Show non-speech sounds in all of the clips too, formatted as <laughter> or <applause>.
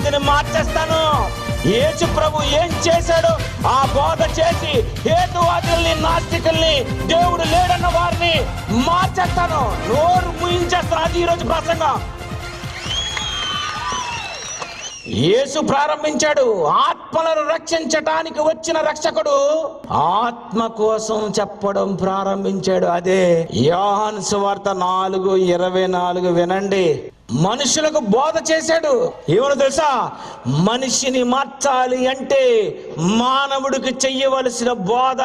మందిని మార్చేస్తాను. ఏచు ప్రభు ఏం చేశాడో ఆ బోధ చేసి హేతువాదుల్ని నాస్తికుల్ని దేవుడు లేడన్న వారిని మార్చేస్తాను. నోరు ముయించేస్తాను. అది ఈరోజు ప్రసంగం. యేసు ప్రారంభించాడు. ఆత్మలను రక్షించటానికి వచ్చిన రక్షకుడు ఆత్మ కోసం చెప్పడం ప్రారంభించాడు. అదే యోహన్ సువార్త నాలుగు ఇరవై నాలుగు వినండి. మనుషులకు బోధ చేశాడు. ఏమని తెలుసా? మనిషిని మార్చాలి అంటే మానవుడికి చెయ్యవలసిన బోధ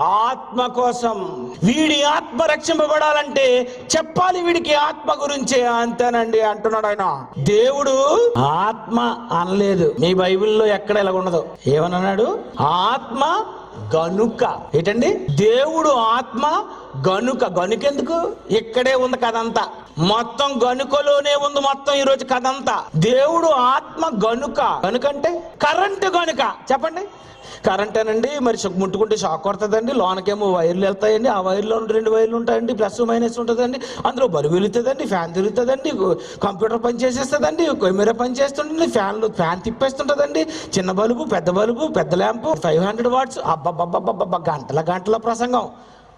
ఆత్మ కోసం. వీడి ఆత్మ రక్షింపబడాలంటే చెప్పాలి వీడికి ఆత్మ గురించే అంతేనండి అంటున్నాడు ఆయన. దేవుడు ఆత్మ అనలేదు. మీ బైబిల్లో ఎక్కడ ఇలా ఉండదు ఏమన్నాడు ఆత్మ గనుక. ఏంటండి? దేవుడు ఆత్మ గనుక. గనుకెందుకు? ఇక్కడే ఉంది కదంతా మొత్తం గనుకలోనే ఉంది మొత్తం ఈ రోజు కథంతా. దేవుడు ఆత్మ గనుక. గనుకంటే కరెంటు గనుక. చెప్పండి. కరెంటేనండి మరి ముట్టుకుంటే షాక్ కొడుతుందండి లోనకేమో వైర్లు వెళ్తాయండి ఆ వైర్లో రెండు వైర్లు ఉంటాయండి ప్లస్ మైనస్ ఉంటుందండి అందులో బరువు వెళుతుందండి ఫ్యాన్ తిరుగుతుందండి కంప్యూటర్ పని చేసేస్తుందండి కెమెరా పని చేస్తుంటుంది ఫ్యాన్లు ఫ్యాన్ తిప్పేస్తుంటుందండి చిన్న బల్బు పెద్ద బల్బు పెద్ద ల్యాంపు ఫైవ్ హండ్రెడ్ వాట్స్ అబ్బబ్బబ్బబ్బబ్బ గంటల గంటల ప్రసంగం.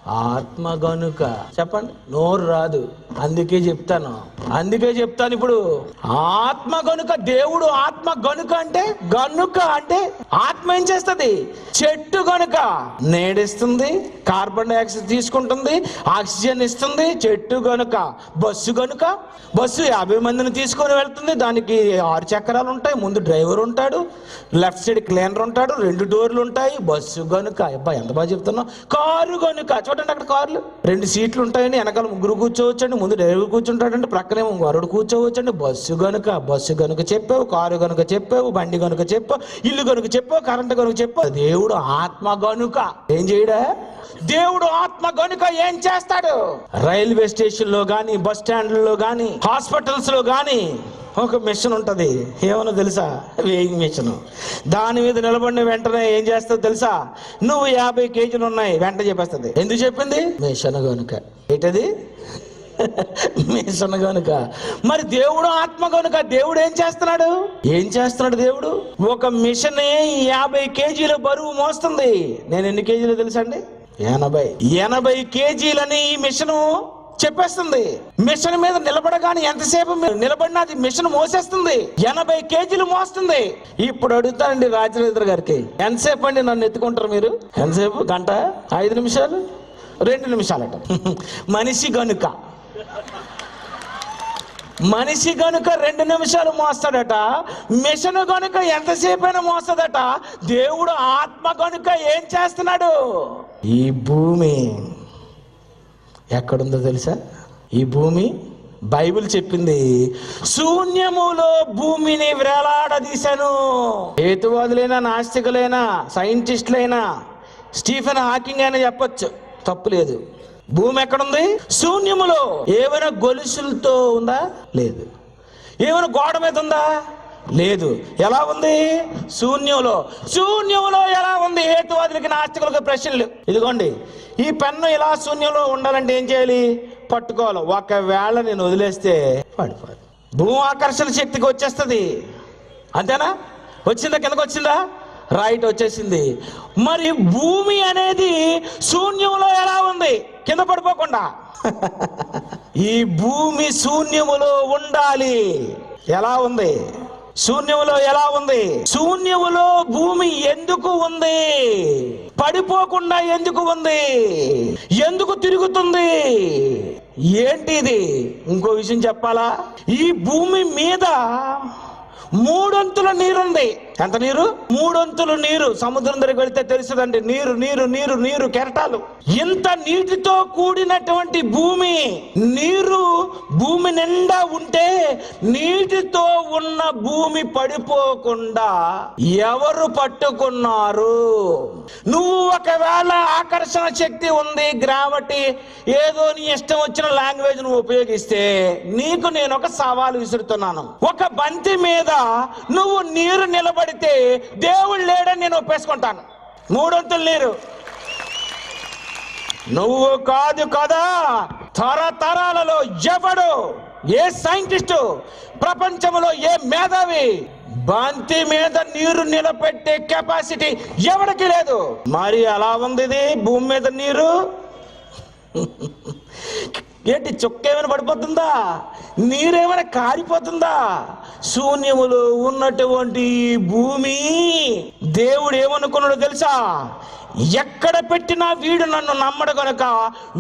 ఆత్మ గనుక. చెప్పండి నోరు రాదు. అందుకే చెప్తాను. అందుకే చెప్తాను ఇప్పుడు. ఆత్మ గనుక దేవుడు ఆత్మ గనుక అంటే గనుక అంటే ఆత్మ ఏం చేస్తుంది? చెట్టు గనుక నేడిస్తుంది కార్బన్ డైఆక్సైడ్ తీసుకుంటుంది ఆక్సిజన్ ఇస్తుంది చెట్టు గనుక బస్సు గనుక. బస్సు యాభై మందిని తీసుకొని వెళ్తుంది. దానికి ఆరు చక్రాలు ఉంటాయి. ముందు డ్రైవర్ ఉంటాడు లెఫ్ట్ సైడ్ క్లీనర్ ఉంటాడు రెండు డోర్లు ఉంటాయి బస్సు గనుక. అబ్బా ఎంత బాగా చెప్తున్నావు. కారు గనుక చూడండి అక్కడ కార్లు? రెండు సీట్లు ఉంటాయండి వెనకాల ముగ్గురు కూర్చోవచ్చండి ముందు డ్రైవర్ కూర్చుంటాడండి ప్రక్కనేమో వరుడు కూర్చోవచ్చండి. బస్సు గనుక బస్సు గనుక చెప్పావు కారు గనుక చెప్పావు బండి గనుక చెప్పావు ఇల్లు గనుక చెప్పావు కరెంటు గనుక చెప్పావు. దేవుడు ఆత్మ గనుక ఏం చేయడా? దేవుడు ఆత్మ గనుక ఏం చేస్తాడు? రైల్వే స్టేషన్లో గాని బస్ స్టాండ్లలో గాని హాస్పిటల్స్లో గాని ఒక మిషన్ ఉంటుంది. ఏమన్నా తెలుసా? Weighing machine. దాని మీద నిలబడిన వెంటనే ఏం చేస్తుంది తెలుసా? నువ్వు యాభై కేజీలు ఉన్నాయి వెంట చెప్పేస్తుంది. ఎందుకు చెప్పింది? మిషన్ గనుక. ఏంటది? మిషన్ గనుక. మరి దేవుడు ఆత్మ కనుక దేవుడు ఏం చేస్తున్నాడు? ఏం చేస్తున్నాడు దేవుడు? ఒక మిషన్ యాభై కేజీల బరువు మోస్తుంది. నేను ఎన్ని కేజీలు తెలుసండి ఎనభై. ఎనభై కేజీలని ఈ మిషను చెప్పేస్తుంది. మిషన్ మీద నిలబడగానే ఎంతసేపు మీరు నిలబడినా అది మిషన్ మోసేస్తుంది. ఎనభై కేజీలు మోస్తుంది. ఇప్పుడు అడుగుతానండి రాజరేంద్ర గారికి ఎంతసేపు అండి నన్ను ఎత్తుకుంటారు మీరు? ఎంతసేపు? గంట? ఐదు నిమిషాలు? రెండు నిమిషాలట. <laughs> మనిషి గనుక. మనిషి గనుక రెండు నిమిషాలు మోస్తాడట మిషన్ గనుక ఎంతసేపైనా మోస్తుందట దేవుడు ఆత్మ గనుక ఏం చేస్తున్నాడు? ఈ భూమి ఎక్కడుందో తెలుసా? ఈ భూమి బైబిల్ చెప్పింది శూన్యములో భూమిని వేలాడదీశాను హేతువాదులైనా నాస్తికులైనా సైంటిస్టులైనా స్టీఫెన్ హాకింగ్ అయినా చెప్పొచ్చు తప్పు లేదు. భూమి ఎక్కడుంది? శూన్యములో. ఏమైనా గొలుసులతో ఉందా? లేదు. ఏమైనా గోడ మీద ఉందా? లేదు. ఎలా ఉంది? శూన్యంలో. శూన్యంలో ఎలా ఉంది? హేతువాదులకి నాస్తికులకు ప్రశ్నలు. ఇదిగోండి. ఈ పెన్ను ఇలా శూన్యంలో ఉండాలంటే ఏం చేయాలి? పట్టుకోవాలి. ఒకవేళ నేను వదిలేస్తే పడిపోదు. భూమి ఆకర్షణ శక్తికి వచ్చేస్తుంది. అంతేనా? వచ్చిందా? కిందకు వచ్చిందా? రైట్ వచ్చేసింది. మరి భూమి అనేది శూన్యంలో ఎలా ఉంది? కింద పడిపోకుండా. ఈ భూమి శూన్యములో ఉండాలి. ఎలా ఉంది? శూన్యములో ఎలా ఉంది? శూన్యములో భూమి ఎందుకు ఉంది? పడిపోకుండా ఎందుకు ఉంది? ఎందుకు తిరుగుతుంది? ఏంటి ఇది ఇంకో విషయం చెప్పాలా? ఈ భూమి మీద మూడొంతుల నీరుంది. ఎంత నీరు? మూడొంతులు నీరు. సముద్రం దగ్గరికి వెళ్తే తెలుస్తుందండి. నీరు నీరు నీరు నీరు కెరటాలు. ఇంత నీటితో కూడినటువంటి భూమి నీరు భూమి నిండా ఉంటే నీటితో ఉన్న భూమి పడిపోకుండా ఎవరు పట్టుకున్నారు? నువ్వు ఒకవేళ ఆకర్షణ శక్తి ఉంది గ్రావిటీ ఏదో నీ ఇష్టం వచ్చిన లాంగ్వేజ్ నువ్వు ఉపయోగిస్తే నీకు నేను ఒక సవాలు విసురుతున్నాను. ఒక బంతి మీద నువ్వు నీరు నిలబడితే దేవుడు లేడని నేను ఒప్పేసుకుంటాను. మూడొంతులు నీరు. నువ్వు కాదు కదా తరతరాలలో ఎవడు? ఏ సైంటిస్టు? ప్రపంచంలో ఏ మేధావి? బంతి మీద నీరు నిలబెట్టే కెపాసిటీ ఎవరికి లేదు. మరి అలా ఉంది ఇది? భూమి మీద నీరు? ఏంటి చుక్క ఏమైనా పడిపోతుందా? నీరేమైనా కారిపోతుందా? శూన్యములో ఉన్నటువంటి భూమి దేవుడు ఏమనుకున్నాడో తెలుసా? ఎక్కడ పెట్టినా వీడు నన్ను నమ్మడు కనుక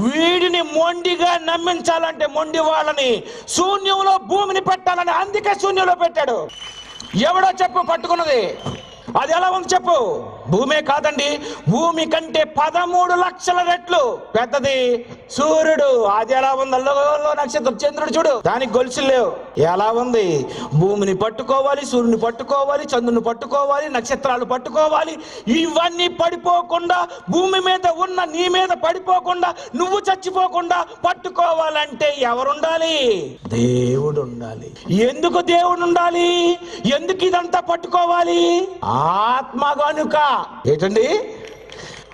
వీడిని మొండిగా నమ్మించాలంటే మొండి వాళ్ళని శూన్యంలో భూమిని పెట్టాలని అందుకే శూన్యంలో పెట్టాడు. ఎవడో చెప్పు పట్టుకున్నది. అది ఎలా ఉంది చెప్పు. భూమే కాదండి భూమి కంటే పదమూడు లక్షల రెట్లు పెద్దది. సూర్యుడు అది ఎలా ఉంది? అల్లగోలో నక్షత్రం చంద్రుడు చూడు దానికి గొలుసులు లేవు. ఎలా ఉంది? భూమిని పట్టుకోవాలి సూర్యుని పట్టుకోవాలి చంద్రుని పట్టుకోవాలి నక్షత్రాలు పట్టుకోవాలి. ఇవన్నీ పడిపోకుండా భూమి మీద ఉన్న నీ మీద పడిపోకుండా నువ్వు చచ్చిపోకుండా పట్టుకోవాలంటే ఎవరుండాలి? దేవుడు ఉండాలి ఎందుకు దేవుడు ఉండాలి ఎందుకు ఇదంతా పట్టుకోవాలి? ఆత్మ గనుక ఏంటండి?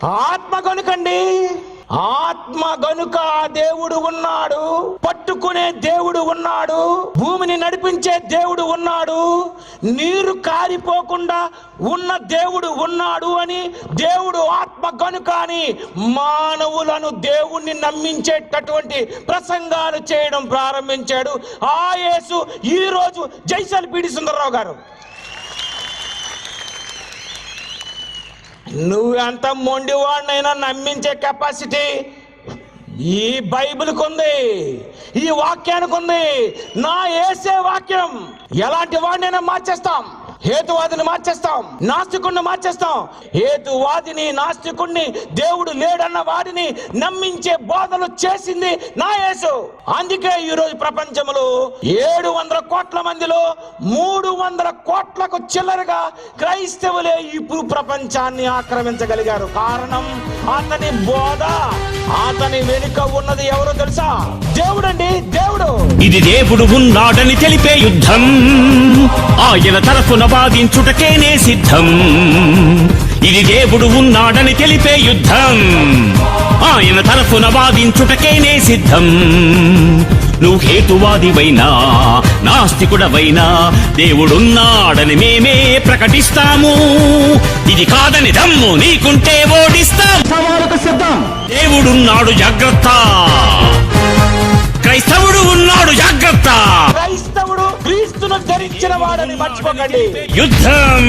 ఆత్మ గనుకండి. ఆత్మ గనుక దేవుడు ఉన్నాడు పట్టుకునే దేవుడు ఉన్నాడు భూమిని నడిపించే దేవుడు ఉన్నాడు నీరు కారిపోకుండా ఉన్న దేవుడు ఉన్నాడు అని దేవుడు ఆత్మ గనుక అని మానవులను దేవుణ్ణి నమ్మించేటటువంటి ప్రసంగాలు చేయడం ప్రారంభించాడు. ఆ యేసు ఈరోజు జైసల్ పీడి సుందరరావు గారు. నువ్వెంత మొండివాడినైనా నమ్మించే కెపాసిటీ ఈ బైబిల్కి ఉంది ఈ వాక్యానికి ఉంది నా ఏసే వాక్యం. ఎలాంటి వాడినైనా మార్చేస్తాం. హేతువాదిని మార్చేస్తాం నాస్తికుడిని మార్చేస్తాం. హేతువాదిని నాస్తికుడిని దేవుడు లేడన్న వాడిని నమ్మించే బోధలు చేసింది నా యేసు. అందుకే ఈ రోజు ప్రపంచంలో ఏడు వందల కోట్ల మందిలో మూడు వందల కోట్లకు చిల్లరగా క్రైస్తవులే ఇప్పుడు ప్రపంచాన్ని ఆక్రమించగలిగారు. కారణం అతని బోధ అతని వెనుక ఉన్నది ఎవరో తెలుసా? దేవుడండి దేవుడు. ఇది దేవుడు ఉన్నాడని తెలిపే యుద్ధం. ఆయన తరఫున వాదించుటకేనే సిద్ధం. ఇది దేవుడు ఉన్నాడని తెలిపే యుద్ధం. ఆయన తరఫున వాదించుటకేనే సిద్ధం. నువ్వు హేతువాదివైనా నాస్తికుడవైనా దేవుడున్నాడని మేమే ప్రకటిస్తాము. ఇది కాదని దమ్ము నీకుంటే ఓడిస్తాం. సిద్ధం. దేవుడున్నాడు జాగ్రత్త. క్రైస్తవుడు ఉన్నాడు జాగ్రత్త. ధరించిన వాడని మర్చిపోకండి. యుద్ధం